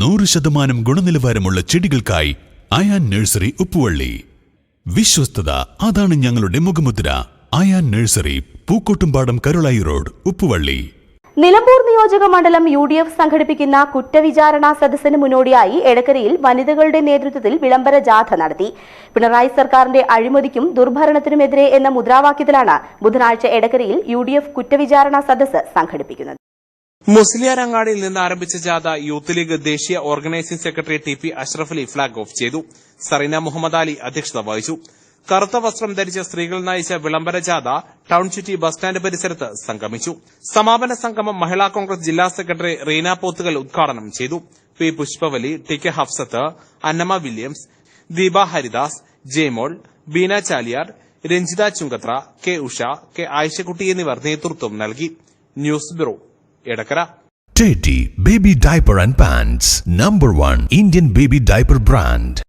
നൂറ് ശതമാനം ഗുണനിലവാരമുള്ള ചെടികൾക്കായി അയാൻ നഴ്സറി ഉപ്പുവള്ളി. വിശ്വസ്തത അതാണ് ഞങ്ങളുടെ മുഖമുദ്ര. Ayaan nursery Pookkottumpadam Karulai road Uppuvalli. Nilambur നിയോജക മണ്ഡലം യു ഡി എഫ് സംഘടിപ്പിക്കുന്ന കുറ്റവിചാരണ സദസ്സിന് മുന്നോടിയായി എടക്കരയിൽ വനിതകളുടെ നേതൃത്വത്തിൽ വിളംബര ജാഥ നടത്തി. പിണറായി സർക്കാരിന്റെ അഴിമതിക്കും ദുർഭരണത്തിനുമെതിരെ എന്ന മുദ്രാവാക്യത്തിലാണ് ബുധനാഴ്ച എടക്കരയിൽ യു കുറ്റവിചാരണ സദസ്സ് സംഘടിപ്പിക്കുന്നത്. മുസ്ലിയാരങ്ങാടിയിൽ നിന്ന് ആരംഭിച്ച ജാഥ യൂത്ത് ലീഗ് ദേശീയ organising secretary T P Ashraf Ali flag off ചെയ്തു. സറീന മുഹമ്മദ് അലി അധ്യക്ഷത വഹിച്ചു. കറുത്ത വസ്ത്രം ധരിച്ച സ്ത്രീകൾ നയിച്ച വിളംബര ജാഥ ടൌൺ ചുറ്റി ബസ് സ്റ്റാൻഡ് പരിസരത്ത് സംഗമിച്ചു. സമാപന സംഗമം മഹിളാ കോൺഗ്രസ് ജില്ലാ സെക്രട്ടറി റീന പോത്തുകൽ ഉദ്ഘാടനം ചെയ്തു. P Pushpavali T K Hafsath Annamma Williams Deepa Haridas Jaimol Beena Chaliyar Ranjitha Chungathara K Usha K Ayishakutty എന്നിവർ നേതൃത്വം നൽകി. News bureau. Edakkara Teddy Baby Diaper and Pants, number one Indian baby diaper brand.